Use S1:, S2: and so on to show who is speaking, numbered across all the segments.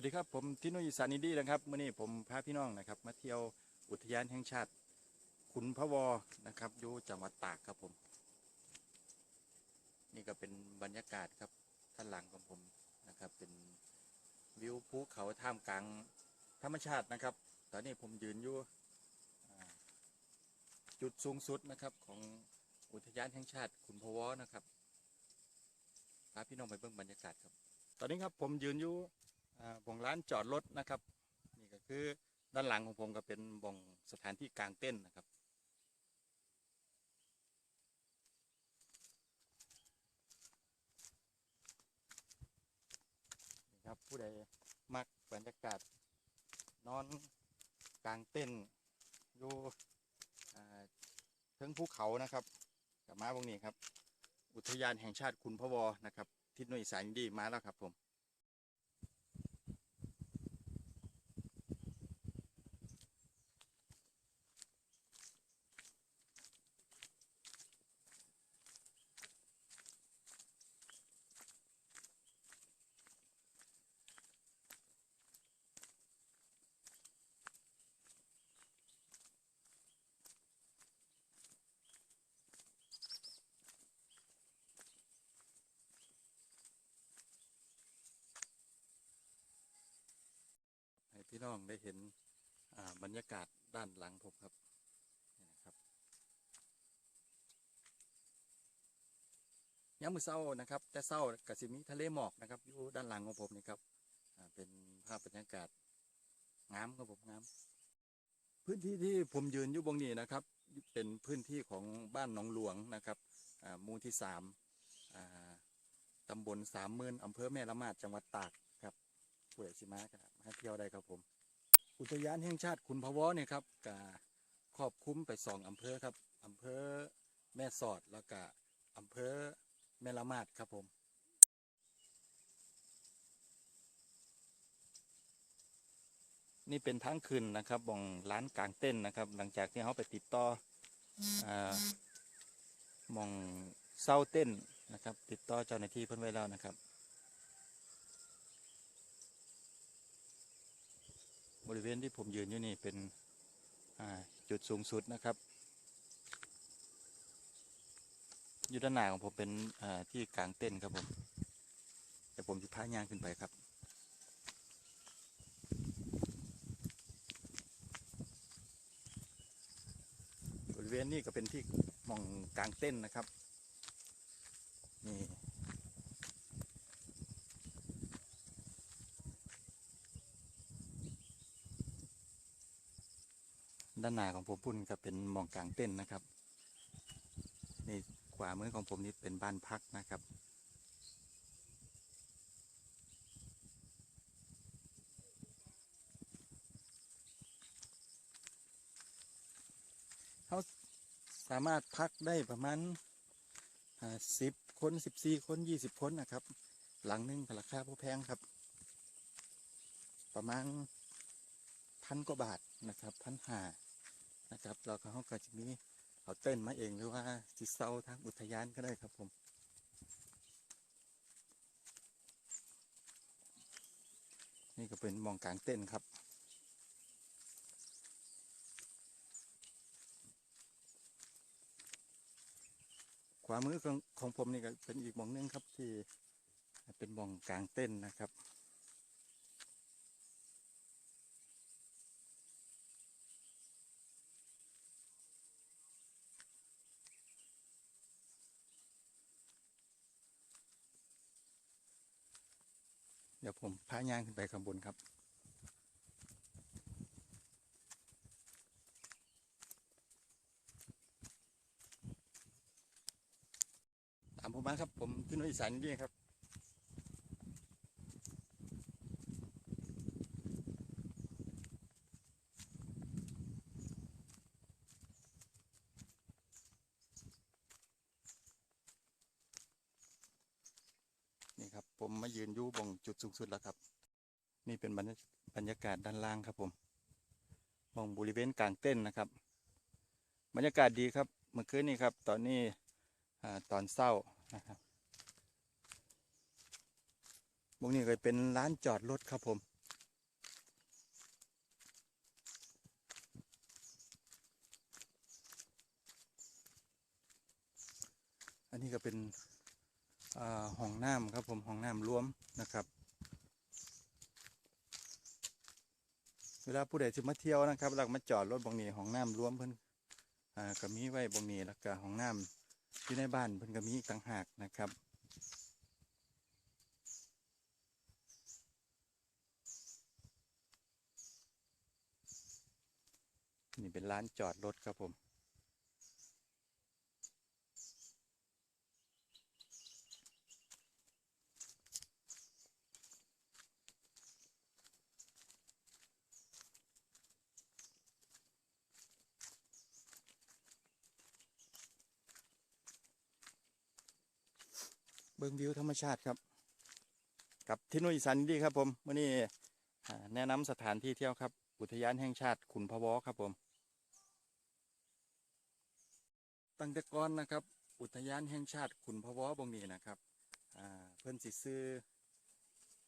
S1: วัสดีครับผมทินุอีสานิดีนะครับมื่อนี้ผมพาพี่น้องนะครับ มาเที่ยวอุทยานแห่งชาติ ขุนพะวอนะครับอยู่จังหวัดตากครับผม นี่ก็เป็นบรรยากาศครับท่านหลังของผมนะครับ เป็นวิวภูเขาท่ามกลางธรรมชาตินะครับ ตอนนี้ผมยืนอยู่จุดสูงสุดนะครับของอุทยานแห่งชาติขุนพะวอนะครับพาพี่น้องไปเบิ่งบรรยากาศครับ ตอนนี้ครับผมยืนอยู่ บ่งร้านจอดรถนะครับ นี่ก็คือด้านหลังของผมก็เป็นบ่งสถานที่กลางเต้นนะครับ นี่ครับผู้ใดมักบรรยากาศนอนกลางเต้นอยู่อ่าเทิงภูเขานะครับกับมาพวกนี้ครับ อุทยานแห่งชาติคุณพะวอนะครับ ทิศหน่วยสายอินดีมาแล้วครับผม พี่น้องได้เห็นบรรยากาศด้านหลังผมครับนี่นะครับยามมือเช้านะครับ แต่เช้าก็สิมีทะเลหมอกนะครับอยู่ด้านหลังของผมนี่ครับเป็นภาพบรรยากาศงามครับผมงามพื้นที่ที่ผมยืนอยู่บงนี้นะครับ เป็นพื้นที่ของบ้านหนองหลวงนะครับอ่าหมู่ที่สามอ่าตำบลสามหมื่นอำเภอแม่ละมาดจังหวัดตาก ผู้ใดสิมาก็มาเที่ยวได้ครับผม อุทยานแห่งชาติขุนพะวอเนี่ยครับก็ครอบคลุมไปสองอำเภอครับอำเภอแม่สอดแล้วก็อำเภอแม่ละมาดครับผมนี่เป็นทางขึ้นนะครับบองร้านกลางเต้นท์นะครับ หลังจากที่เขาไปติดต่ออ่ามองเศร้าเต้นท์นะครับ ติดต่อเจ้าหน้าที่เพิ่นไว้แล้วนะครับ บริเวณที่ผมยืนอยู่นี่เป็นจุดสูงสุดนะครับอยู่ด้านหน้าของผมเป็นที่กลางเต้นครับผมเดี๋ยวผมจะพายางขึ้นไปครับบริเวณนี้ก็เป็นที่มองกลางเต้นนะครับนี่ ด้านหน้าของผมพุ่นก็เป็นมองกลางเต้นนะครับในขวามือของผมนี่เป็นบ้านพักนะครับเขาสามารถพักได้ประมาณสิบคนสิบสี่คนยี่สิบคนนะครับ หลังหนึงราคาผู้แพงครับ ประมาณพันกว่าบาทนะครับพันห้า นะครับแล้วก็เขาก็จะมีเอาเต้นมาเองหรือว่าจิเซาทางอุทยานก็ได้ครับผมนี่ก็เป็นมองกลางเต้นครับขวามือของของผมนี่ก็เป็นอีกมองนึงครับที่เป็นมองกลางเต้นนะครับ ดี๋ยวผมพายางขึ้นไปข้างบนครับตามผมมาครับ ผมพี่นุ้อีสานนี่ครับ ผมมายืนยู่บ่งจุดสูงสุดแล้วครับ นี่เป็นบรรยากาศด้านล่างครับผมมองบริเวณกลางเต้นนะครับ บรรยากาศดีครับเมื่อคืนนี้ครับ ตอนนี้ตอนเศร้านะครับตรงนี้เคยเป็นร้านจอดรถครับผมอันนี้ก็เป็น ห้องน้ำครับผมห้องน้ำรวมนะครับ เวลาผู้ใดจะมาเที่ยวนะครับเราก็มาจอดรถบางนี้ห้องน้ำรวมเพิ่นอ่าก็มีไว้บางนี้แล้วก็ห้องน้ำอยู่ในบ้านเพิ่นก็มีอีกต่างหากนะครับนี่เป็นร้านจอดรถครับผม เบิ่งวิวธรรมชาติครับ กับที่นุ่ยสันดีครับผมวันนี้อ่าแนะนำสถานที่เที่ยวครับ อุทยานแห่งชาติขุนพะวอครับผม ตั้งแต่ก่อนนะครับ อุทยานแห่งชาติขุนพะวอบงนี้นะครับอ่าเพิ่นสิซื้อ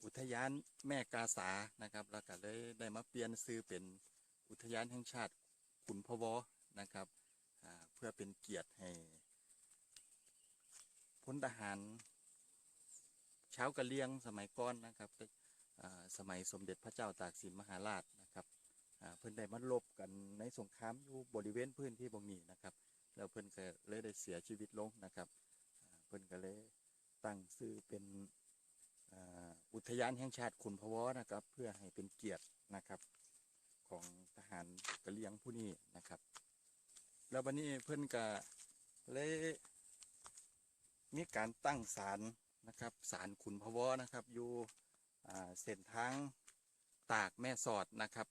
S1: อุทยานแม่กาสานะครับ แล้วก็เลยได้มาเปลี่ยนซื้อเป็นอุทยานแห่งชาติขุนพะวอนะครับอ่าเพื่อเป็นเกียรติให้พลทหาร ชาวกะเหรียงสมัยก่อนนะครับสมัยสมเด็จพระเจ้าตากสินมหาราชนะครับเพิ่อนได้มาลบกันในสงครามอยู่บริเวณพื้นที่บงนี้นะครับแล้วเพิ่อนก็เลยได้เสียชีวิตลงนะครับเพิ่อนก็เลยตั้งชื่อเป็นอ,อุทยานแห่งชาติขุนพะวอนะครับ เพื่อให้เป็นเกียรตินะครับของทหารกะเหรียงผู้นี้นะครับ แล้ววันนี้เพิ่อนก็เลยมีการตั้งศาล นะครับศาลขุนพะวอนะครับอยู่เส้นทางตากแม่สอดนะครับ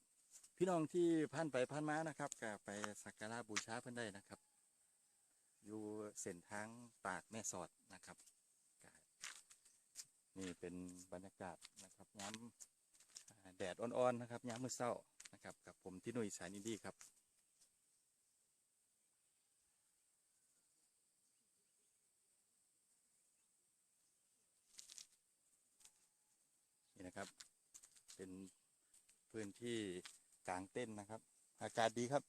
S1: พี่น้องที่ผ่านไปผ่านมานะครับก็ไปสักการะบูชาเพิ่อนได้นะครับ อยู่เส้นทางตากแม่สอดนะครับนี่เป็นบรรยากาศนะครับย้ำแดดอ่อนๆนะครับย้ำมือเศร้านะครับกับผมที่นุ่ยสายนินดีครับ นะครับ เป็นพื้นที่กลางเต้นนะครับ อากาศดีครับ